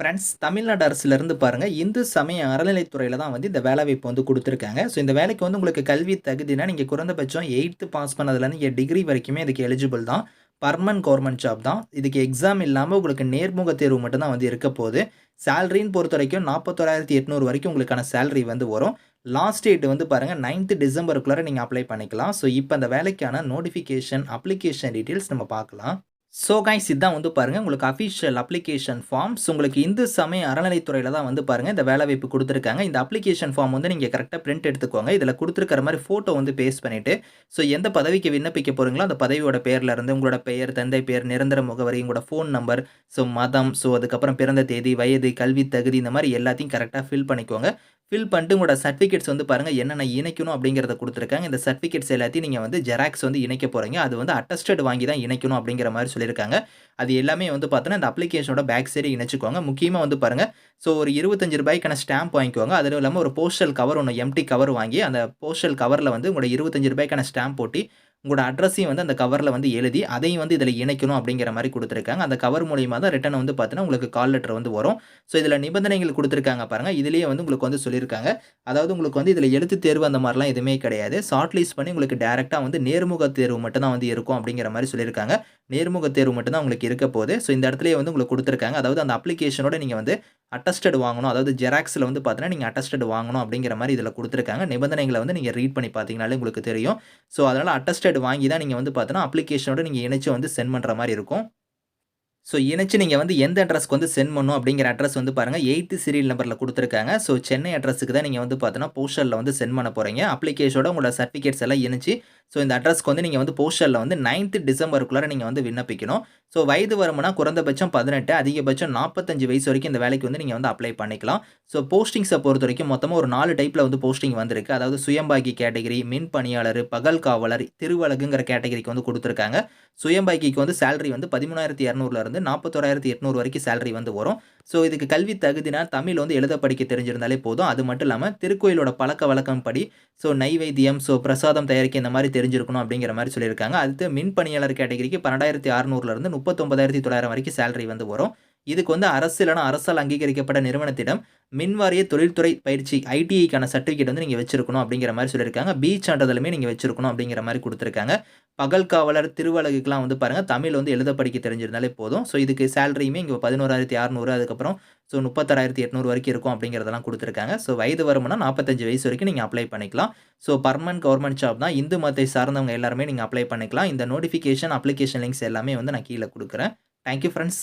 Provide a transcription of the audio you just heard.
Friends Tamil Nadu அரசுலேருந்து பாருங்கள் இந்து சமய அறநிலைத்துறையில் தான் வந்து இந்த வேலைவாய்ப்பு வந்து கொடுத்துருக்காங்க. ஸோ இந்த வேலைக்கு வந்து உங்களுக்கு கல்வி தகுதினா நீங்கள் குறைந்தபட்சம் எயித்து பாஸ் பண்ணதுலேருந்து இங்கே டிகிரி வரைக்குமே இதுக்கு எலிஜிபிள் தான். பர்மனன்ட் கவர்மெண்ட் ஜாப் தான். இதுக்கு எக்ஸாம் இல்லாமல் உங்களுக்கு நேர்முக தேர்வு மட்டும்தான் வந்து இருக்க போகுது. சேலரின்னு பொறுத்த வரைக்கும் நாற்பத்தோராயிரத்தி எட்நூறு வரைக்கும் உங்களுக்கான சேலரி வந்து வரும். லாஸ்ட் டேட் வந்து பாருங்கள் நைன்த்து டிசம்பருக்குள்ளார நீங்கள் அப்ளை பண்ணிக்கலாம். ஸோ இப்போ அந்த வேலைக்கான நோட்டிஃபிகேஷன் அப்ளிகேஷன் டீட்டெயில்ஸ் நம்ம பார்க்கலாம். ஸோ கைஸ் இதுதான் வந்து பாருங்கள் உங்களுக்கு அஃபிஷியல் அப்ளிகேஷன் ஃபார்ம்ஸ் உங்களுக்கு இந்து சமய அறநிலைத்துறையில் தான் வந்து பாருங்கள் இந்த வேலைவாய்ப்பு கொடுத்துருக்காங்க. இந்த அப்ளிகேஷன் ஃபார்ம் வந்து நீங்கள் கரெக்டாக பிரிண்ட் எடுத்துக்கோங்க. இதில் கொடுத்துருக்கிற மாதிரி ஃபோட்டோ வந்து பேஸ்ட் பண்ணிவிட்டு ஸோ எந்த பதவிக்கு விண்ணப்பிக்க போகிறீங்களோ அந்த பதவியோட பேரில் இருந்து உங்களோட பெயர் தந்தை பெயர் நிரந்தர முகவரி உங்களோட ஃபோன் நம்பர் ஸோ மதம் ஸோ அதுக்கப்புறம் பிறந்த தேதி வயது கல்வி தகுதி இந்த மாதிரி எல்லாத்தையும் கரெக்டாக ஃபில் பண்ணிக்கோங்க. ஃபில் பண்ணிட்டு உங்களோட சர்டிஃபிகேட்ஸ் வந்து பாருங்கள் என்னென்ன இணைக்கணும் அப்படிங்கிறத கொடுத்துருக்காங்க. இந்த சர்டிஃபிகேட்ஸ் எல்லாத்தையும் நீங்கள் வந்து ஜெராக்ஸ் வந்து இணைக்க போகிறீங்க அது வந்து அட்டஸ்டட் வாங்கி தான் இணைக்கணும் அப்படிங்கிற மாதிரி சொல்லியிருக்காங்க. அது எல்லாமே வந்து பார்த்தோன்னா இந்த அப்ளிகேஷனோட பேக் சைடு இணைச்சிக்கோங்க முக்கியமாக வந்து பாருங்கள் ஸோ ஒரு இருபத்தஞ்சு ரூபாய்க்கான ஸ்டாம்ப் வாங்கிக்கோங்க அதுவும் இல்லாமல் ஒரு போஸ்டல் கவர் ஒன்று எம்டி கவர் வாங்கி அந்த போஸ்டல் கவரில் வந்து உங்களோட இருபத்தஞ்சு ரூபாய்க்கான ஸ்டாம்ப் போட்டி உங்களோட அட்ரஸையும் வந்து அந்த கவரில் வந்து எழுதி அதையும் வந்து இதில் இணைக்கணும் அப்படிங்கிற மாதிரி கொடுத்துருக்காங்க. அந்த கவர் மூலியமாக தான் ரிட்டன் வந்து பார்த்தீங்கன்னா உங்களுக்கு கால் லெட்டர் வந்து வரும். ஸோ இதில் நிபந்தனைகள் கொடுத்துருக்காங்க பாருங்கள் இதுலேயே வந்து உங்களுக்கு வந்து சொல்லியிருக்காங்க. அதாவது உங்களுக்கு வந்து இதில் எழுத்து தேர்வு அந்த மாதிரிலாம் எதுவுமே கிடையாது. ஷார்ட் லிஸ்ட் பண்ணி உங்களுக்கு டேரெக்டாக வந்து நேர்முக தேர்வு மட்டும் தான் வந்து இருக்கும் அப்படிங்கிற மாதிரி சொல்லியிருக்காங்க. நேர்முக தேர்வு மட்டும் தான் உங்களுக்கு இருக்க போகுது. ஸோ இந்த இடத்துலயே வந்து உங்களுக்கு கொடுத்துருக்காங்க. அதாவது அந்த அப்ளிகேஷனோட நீங்கள் வந்து அட்டஸ்டட் வாங்கணும். அதாவது ஜெராக்ஸில் வந்து பார்த்தீங்கன்னா நீங்கள் அட்டஸ்டட் வாங்கணும் அப்படிங்கிற மாதிரி இதில் கொடுத்துருக்காங்க. நிபந்தனைகளை வந்து நீங்கள் ரீட் பண்ணி பார்த்தீங்கனாலே உங்களுக்கு தெரியும். ஸோ அதனால் அட்டஸ்டட் வாங்கி தான் நீங்கள் வந்து பார்த்தீங்கன்னா அப்ளிகேஷனோட நீங்கள் இணைச்சு வந்து சென்ட் பண்ணுற மாதிரி இருக்கும். ஸோ இணைச்சு நீங்கள் வந்து எந்த அட்ரஸ்க்கு வந்து சென்ட் பண்ணும் அப்படிங்கிற அட்ரஸ் வந்து பாருங்கள் எயித்து சீரியல் நம்பரில் கொடுத்துருக்காங்க. ஸோ சென்னை அட்ரஸுக்கு தான் நீங்கள் வந்து பார்த்தீங்கன்னா போஸ்டலில் வந்து சென்ட் பண்ண போகிறீங்க அப்ளிகேஷனோட உங்களோட சர்டிஃபிகேட்ஸ் எல்லாம் இணைச்சு ஸோ இந்த அட்ரஸ்க்கு வந்து நீங்கள் வந்து போஸ்டலில் வந்து நைன்த்து டிசம்பருக்குள்ளே நீங்கள் வந்து விண்ணப்பிக்கணும். ஸோ வயது வரம்புனா குறைந்தபட்சம் பதினெட்டு அதிகபட்சம் நாற்பத்தஞ்சு வயசு வரைக்கும் இந்த வேலைக்கு வந்து நீங்கள் வந்து அப்ளை பண்ணிக்கலாம். ஸோ போஸ்டிங்ஸை பொறுத்த வரைக்கும் மொத்தமாக ஒரு நாலு டைப்பில் வந்து போஸ்டிங் வந்திருக்கு. அதாவது சுயம்பாக்கி கேட்டகரி மின் பணியாளர் பகல் காவலர் திருவழகுங்கிற கேட்டகரிக்கு வந்து கொடுத்துருக்காங்க. சுயம்பாக்கிக்கு வந்து சேலரி வந்து பதிமூணாயிரத்தி இரநூறுலேருந்து நாற்பத்தோராயிரத்தி எட்நூறு வரைக்கும் சேலரி வந்து வரும். ஸோ இதுக்கு கல்வி தகுதினா தமிழ் வந்து எழுத படிக்க தெரிஞ்சிருந்தாலே போதும். அது மட்டும் இல்லாமல் திருக்கோயிலோட பழக்க வழக்கம் படி ஸோ நைவேத்தியம் ஸோ பிரசாதம் தயாரிக்க இந்த மாதிரி தெரிஞ்சிருக்கணும் அப்படிங்கிற மாதிரி சொல்லியிருக்காங்க. அடுத்து மின் பணியாளர் கேட்டகரிக்கு பன்னெண்டாயிரத்தி அறுநூறுலேருந்து முப்பத்தொம்பதாயிரத்தி தொள்ளாயிரம் வரைக்கும் சேலரி வந்து வரும். இதுக்கு வந்து அரசு இல்லைனா அரசால் அங்கீகரிக்கப்பட்ட நிறுவனத்திடம் மின்வாரிய தொழில்துறை பயிற்சி ஐடிஐக்கான சர்டிஃபிகேட் வந்து நீங்கள் வச்சிருக்கணும் அப்படிங்கிற மாதிரி சொல்லியிருக்காங்க. பி சான்றிதழுமே நீங்கள் வச்சிருக்கணும் அப்படிங்கிற மாதிரி கொடுத்துருக்காங்க. பகல் காவலர் திருவழகுக்கெலாம் வந்து பாருங்கள் தமிழ் வந்து எழுத படிக்க தெரிஞ்சிருந்தாலே போதும். ஸோ இதுக்கு சேலரியுமே இங்கே பதினோராயிரத்தி அறநூறு அதுக்கப்புறம் ஸோ முப்பத்தாறாயிரத்தி எட்நூறு வரைக்கும் இருக்கும் அப்படிங்கிறதெல்லாம் கொடுத்துருக்காங்க. ஸோ வயது வருமானம் நாற்பத்தஞ்சு வயசு வரைக்கும் நீங்கள் அப்ளை பண்ணிக்கலாம். ஸோ பர்மனன்ட் கவர்மெண்ட் ஜாப் தான் இந்து மதத்தை சார்ந்தவங்க எல்லாருமே நீங்கள் அப்ளை பண்ணிக்கலாம். இந்த நோட்டிஃபிகேஷன் அப்ளிகேஷன் லிங்க்ஸ் எல்லாமே வந்து நான் கீழே கொடுக்குறேன். Thank you friends